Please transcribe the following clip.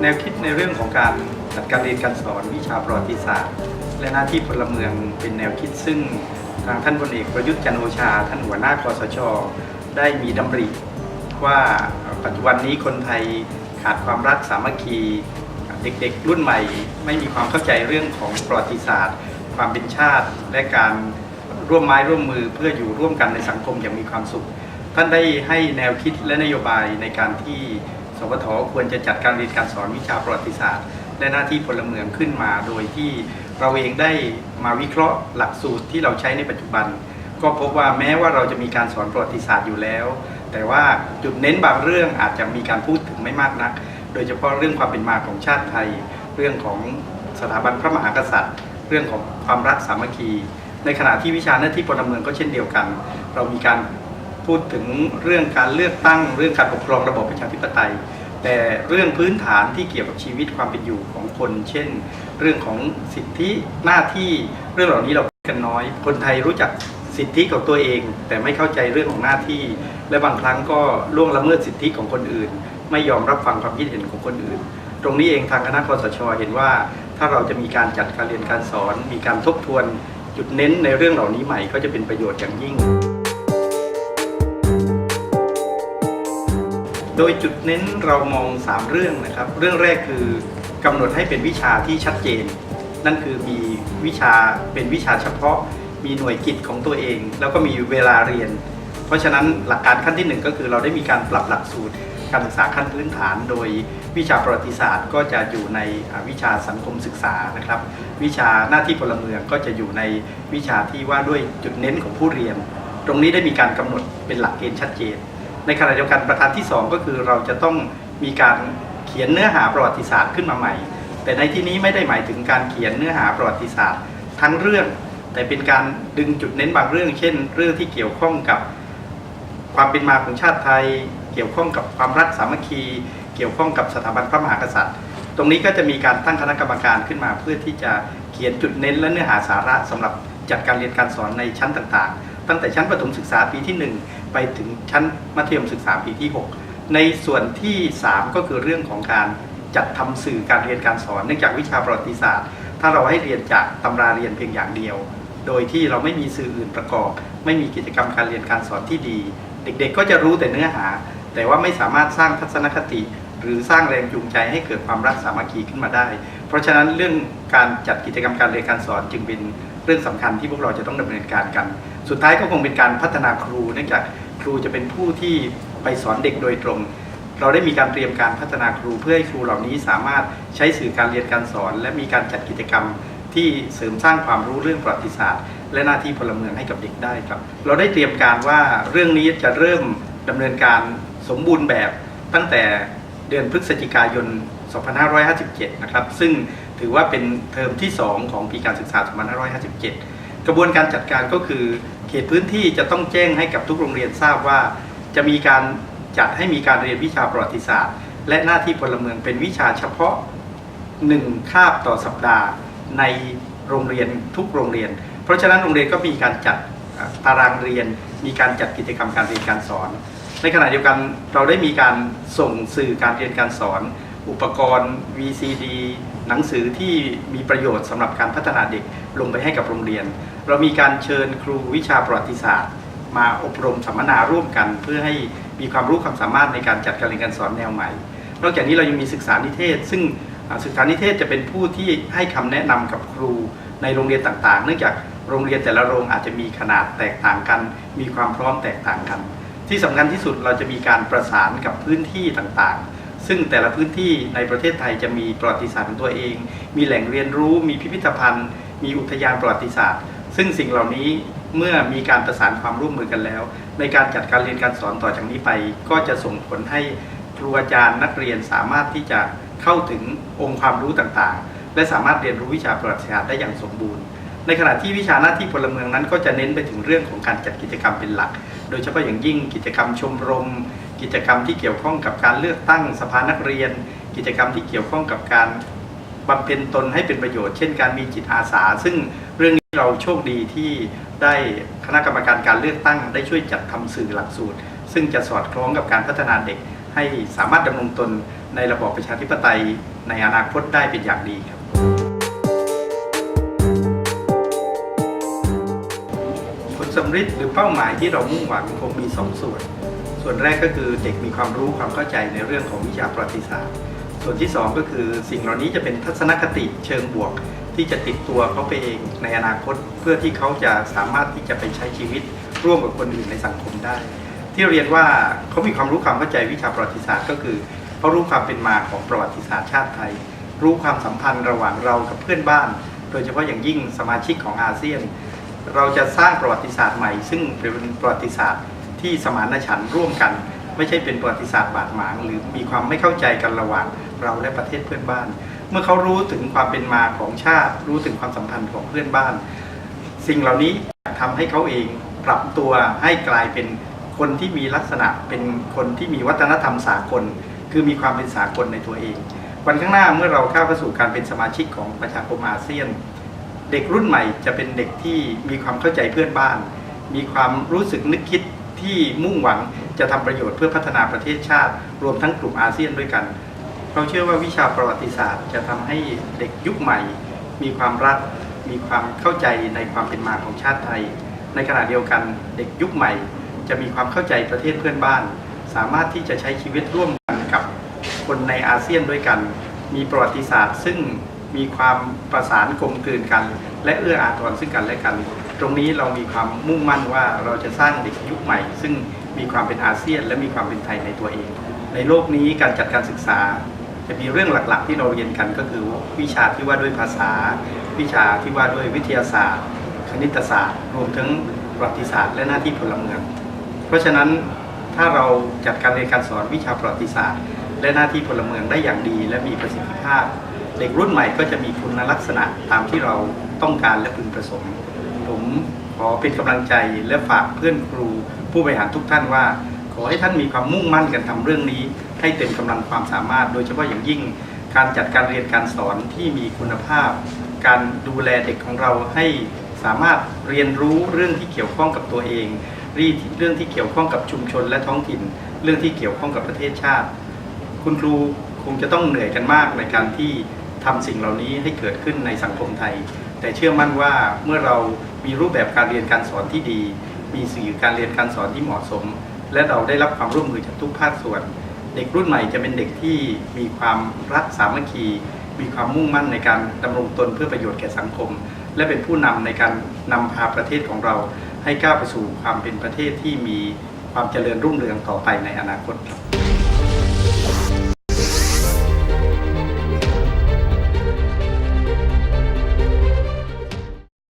แนวคิดในเรื่องของการจัดการเรียนการสอนวิชาประวัติศาสตร์ และหน้าที่พลเมืองเป็นแนวคิดซึ่งทางท่านพลเอกประยุทธ์จันโอชา ท่านหัวหน้าคอสช ได้มีดำริ ว่าปัจจุบันนี้คนไทยขาดความรักสามัคคีเด็กๆ รุ่นใหม่ ไม่มีความเข้าใจเรื่องของประวัติศาสตร์ ความเป็นชาติ และการร่วมไม้ร่วมมือเพื่ออยู่ร่วมกันในสังคมอย่างมีความสุข ท่านได้ให้แนวคิดและนโยบายในการที่ สวทควรจะจัดการเรียนการสอนวิชาประวัติศาสตร์ และหน้าที่พลเมืองขึ้นมา โดยที่เราเองได้มาวิเคราะห์หลักสูตรที่เราใช้ในปัจจุบัน ก็พบว่าแม้ว่าเราจะมีการสอนประวัติศาสตร์อยู่แล้ว แต่ว่าจุดเน้นบางเรื่องอาจจะมีการพูดถึงไม่มากนัก โดยเฉพาะเรื่องความเป็นมาของชาติไทย เรื่องของสถาบันพระมหากษัตริย์ เรื่องของความรักสามัคคี ในขณะที่วิชาหน้าที่พลเมืองก็เช่นเดียวกัน เรามีการ พูดถึงเรื่องการเลือกตั้งเรื่องการปกครองระบบประชาธิปไตย แต่เรื่องพื้นฐานที่เกี่ยวกับชีวิตความเป็นอยู่ของคน เช่น เรื่องของสิทธิหน้าที่เรื่องเหล่านี้เราพูดกันน้อย คนไทยรู้จักสิทธิของตัวเอง แต่ไม่เข้าใจเรื่องของหน้าที่ และบางครั้งก็ล่วงละเมิดสิทธิของคนอื่น ไม่ยอมรับฟังความคิดเห็นของคนอื่น ตรงนี้เองทางคณะคอสชเห็นว่า ถ้าเราจะมีการจัดการเรียนการสอน มีการทบทวนจุดเน้นในเรื่องเหล่านี้ใหม่ก็จะเป็นประโยชน์อย่างยิ่ง โดยจุดเน้นเรามอง 3 เรื่องนะครับ เรื่องแรกคือกำหนดให้เป็นวิชาที่ชัดเจน นั่นคือมีวิชาเป็นวิชาเฉพาะ มีหน่วยกิจของตัวเอง แล้วก็มีเวลาเรียน เพราะฉะนั้นหลักการขั้นที่หนึ่งก็คือเราได้มีการปรับหลักสูตรการศึกษาขั้นพื้นฐาน โดยวิชาประวัติศาสตร์ก็จะอยู่ในวิชาสังคมศึกษานะครับ วิชาหน้าที่พลเมืองก็จะอยู่ในวิชาที่ว่าด้วยจุดเน้นของผู้เรียน ตรงนี้ได้มีการกำหนดเป็นหลักเกณฑ์ชัดเจน ในขณะเดียวกันประการที่ 2 ก็คือเราจะต้องมีการเขียนเนื้อหาประวัติศาสตร์ขึ้นมาใหม่ แต่ในที่นี้ไม่ได้หมายถึงการเขียนเนื้อหาประวัติศาสตร์ ทั้งเรื่อง แต่เป็นการดึงจุดเน้นบางเรื่อง เช่น เรื่องที่เกี่ยวข้องกับความเป็นมาของชาติไทย เกี่ยวข้องกับความรักสามัคคี เกี่ยวข้องกับสถาบันพระมหากษัตริย์ ตรงนี้ก็จะมีการตั้งคณะกรรมการขึ้นมา เพื่อที่จะเขียนจุดเน้นและเนื้อหาสาระสำหรับจัดการเรียนการสอนในชั้นต่างๆ ตั้งแต่ชั้นประถมศึกษาปีที่ 1 ไปถึงชั้นมัธยมศึกษาปีที่ 6 ในส่วนที่ 3 ก็คือเรื่องของการจัดทำสื่อการเรียนการสอน เนื่องจากวิชาประวัติศาสตร์ ถ้าเราให้เรียนจากตำราเรียนเพียงอย่างเดียว โดยที่เราไม่มีสื่ออื่นประกอบ ไม่มีกิจกรรมการเรียนการสอนที่ดี เด็กๆ ก็จะรู้แต่เนื้อหา แต่ว่าไม่สามารถสร้างทัศนคติ หรือสร้างแรงจูงใจให้เกิดความรักสามัคคีขึ้นมาได้ เพราะฉะนั้นเรื่องการจัดกิจกรรมการเรียนการสอนจึงเป็นเรื่องสำคัญที่พวกเราจะต้องดำเนินการกัน สุดท้ายก็คงเป็นการพัฒนาครูเนื่องจาก รูจะเป็นผู้ที่ไปสอนเด็กโดยตรง เราได้มีการเตรียมการพัฒนาครูเพื่อให้ครูเหล่านี้สามารถใช้สื่อการเรียนการสอน และมีการจัดกิจกรรมที่เสริมสร้างความรู้เรื่องประวัติศาสตร์ และหน้าที่พลเมืองให้กับเด็กได้ครับ เราได้เตรียมการว่าเรื่องนี้จะเริ่มดำเนินการสมบูรณ์แบบตั้งแต่เดือนพฤศจิกายน 2557 นะครับ ซึ่งถือว่าเป็นเทอมที่ 2 ของปีการศึกษา 2557 กระบวนการจัดการก็คือ เขตพื้นที่จะต้องแจ้งให้กับทุกโรงเรียนทราบว่า จะมีการจัดให้มีการเรียนวิชาประวัติศาสตร์ และหน้าที่พลเมืองเป็นวิชาเฉพาะหนึ่งคาบต่อสัปดาห์ในโรงเรียนทุกโรงเรียน เพราะฉะนั้นโรงเรียนก็มีการจัดตารางเรียน มีการจัดกิจกรรมการเรียนการสอน ในขณะเดียวกันเราได้มีการส่งสื่อการเรียนการสอน อุปกรณ์ VCD หนังสือที่มีประโยชน์สำหรับการพัฒนาเด็กลงไปให้กับโรงเรียน เรามีการเชิญครูวิชาประวัติศาสตร์ มาอบรมสัมมนาร่วมกัน เพื่อให้มีความรู้ความสามารถในการจัดการเรียนการสอนแนวใหม่ นอกจากนี้เรายังมีศึกษานิเทศ ซึ่งศึกษานิเทศจะเป็นผู้ที่ให้คำแนะนำกับครูในโรงเรียนต่างๆ เนื่องจากโรงเรียนแต่ละโรงอาจจะมีขนาดแตกต่างกัน มีความพร้อมแตกต่างกัน ที่สำคัญที่สุดเราจะมีการประสานกับพื้นที่ต่างๆ ซึ่งแต่ละพื้นที่ในประเทศไทยจะมีประวัติศาสตร์ของตัวเอง มีแหล่งเรียนรู้ มีพิพิธภัณฑ์ มีอุทยานประวัติศาสตร์ ซึ่งสิ่งเหล่านี้เมื่อมีการประสานความร่วมมือกันแล้ว ในการจัดการเรียนการสอนต่อจากนี้ไป ก็จะส่งผลให้ครูอาจารย์นักเรียนสามารถที่จะเข้าถึงองค์ความรู้ต่างๆ และสามารถเรียนรู้วิชาประวัติศาสตร์ได้อย่างสมบูรณ์ ในขณะที่วิชาหน้าที่พลเมืองนั้น ก็จะเน้นไปถึงเรื่องของการจัดกิจกรรมเป็นหลัก โดยเฉพาะอย่างยิ่งกิจกรรมชมรม กิจกรรมที่เกี่ยวข้องกับการเลือกตั้งสภานักเรียน กิจกรรมที่เกี่ยวข้องกับการบำเพ็ญตนให้เป็นประโยชน์ เช่นการมีจิตอาสา ซึ่งเรื่องนี้เราโชคดีที่ได้คณะกรรมการการเลือกตั้ง ได้ช่วยจัดทำสื่อหลักสูตร ซึ่งจะสอดคล้องกับการพัฒนาเด็ก ให้สามารถดำรงตนในระบอบประชาธิปไตยในอนาคตได้เป็นอย่างดีครับ ผลสำเร็จหรือเป้าหมายที่เรามุ่งหวังคงมีสองส่วน ส่วนแรกก็คือเด็กมีความรู้ความเข้าใจในเรื่องของวิชาประวัติศาสตร์ ส่วนที่สองก็คือสิ่งเหล่านี้จะเป็นทัศนคติเชิงบวก ที่จะติดตัวเขาไปเองในอนาคต เพื่อที่เขาจะสามารถที่จะไปใช้ชีวิตร่วมกับคนอื่นในสังคมได้ ที่เรียนว่าเขามีความรู้ความเข้าใจวิชาประวัติศาสตร์ก็คือเขารู้ความเป็นมาของประวัติศาสตร์ชาติไทย รู้ความสัมพันธ์ระหว่างเรากับเพื่อนบ้าน โดยเฉพาะอย่างยิ่งสมาชิกของอาเซียน เราจะสร้างประวัติศาสตร์ใหม่ ซึ่งเป็นประวัติศาสตร์ ที่สมานฉันท์ร่วมกัน ไม่ใช่เป็นประวัติศาสตร์บาดหมาง หรือมีความไม่เข้าใจกันระหว่างเราและประเทศเพื่อนบ้าน เมื่อเขารู้ถึงความเป็นมาของชาติ รู้ถึงความสัมพันธ์ของเพื่อนบ้าน สิ่งเหล่านี้ทำให้เขาเองปรับตัวให้กลายเป็นคนที่มีลักษณะเป็นคนที่มีวัฒนธรรมสากล คือมีความเป็นสากลในตัวเอง วันข้างหน้าเมื่อเราเข้าเข้าสู่การเป็นสมาชิกของประชาคมอาเซียน เด็กรุ่นใหม่จะเป็นเด็กที่มีความเข้าใจเพื่อนบ้าน มีความรู้สึกนึกคิด ที่มุ่งหวังจะทำประโยชน์เพื่อพัฒนาประเทศชาติ รวมทั้งกลุ่มอาเซียนด้วยกัน เราเชื่อว่าวิชาประวัติศาสตร์ จะทำให้เด็กยุคใหม่ มีความรัก มีความเข้าใจในความเป็นมาของชาติไทย ในขณะเดียวกันเด็กยุคใหม่ จะมีความเข้าใจประเทศเพื่อนบ้าน สามารถที่จะใช้ชีวิตร่วมกันกับคนในอาเซียนด้วยกัน มีประวัติศาสตร์ ซึ่งมีความประสานกลมกลืนกัน และเอื้ออาทรซึ่งกันและกัน ตรงนี้เรามีความมุ่งมั่นว่าเราจะสร้างเด็กยุคใหม่ ซึ่งมีความเป็นอาเซียน และมีความเป็นไทยในตัวเอง ในโลกนี้การจัดการศึกษา จะมีเรื่องหลักๆ ที่เราเรียนกันก็คือวิชาที่ว่าด้วยภาษา วิชาที่ว่าด้วยวิทยาศาสตร์ คณิตศาสตร์ รวมทั้งประวัติศาสตร์ และหน้าที่พลเมือง เพราะฉะนั้นถ้าเราจัดการเรียนการสอนวิชาประวัติศาสตร์ และหน้าที่พลเมืองได้อย่างดี และมีประสิทธิภาพ เด็กรุ่นใหม่ก็จะมีคุณลักษณะตามที่เราต้องการและพึงประสงค์ ผมขอเป็นกำลังใจและฝากเพื่อนครูผู้บริหารทุกท่านว่า ขอให้ท่านมีความมุ่งมั่นกันทำเรื่องนี้ ให้เต็มกำลังความสามารถ โดยเฉพาะอย่างยิ่งการจัดการเรียนการสอนที่มีคุณภาพ การดูแลเด็กของเราให้สามารถเรียนรู้เรื่องที่เกี่ยวข้องกับตัวเองเรื่องที่เกี่ยวข้องกับชุมชนและท้องถิ่น เรื่องที่เกี่ยวข้องกับประเทศชาติ คุณครูคงจะต้องเหนื่อยกันมากในการที่ทำสิ่งเหล่านี้ให้เกิดขึ้นในสังคมไทย แต่เชื่อมั่นว่าเมื่อเรา มีรูปแบบการเรียนการสอนที่ดี มีสื่อการเรียนการสอนที่เหมาะสม และเราได้รับความร่วมมือจากทุกภาคส่วน เด็กรุ่นใหม่จะเป็นเด็กที่มีความรักสามัคคี มีความมุ่งมั่นในการดำรงตนเพื่อประโยชน์แก่สังคม และเป็นผู้นำในการนำพาประเทศของเรา ให้ก้าวไปสู่ความเป็นประเทศที่มีความเจริญรุ่งเรืองต่อไปในอนาคตครับ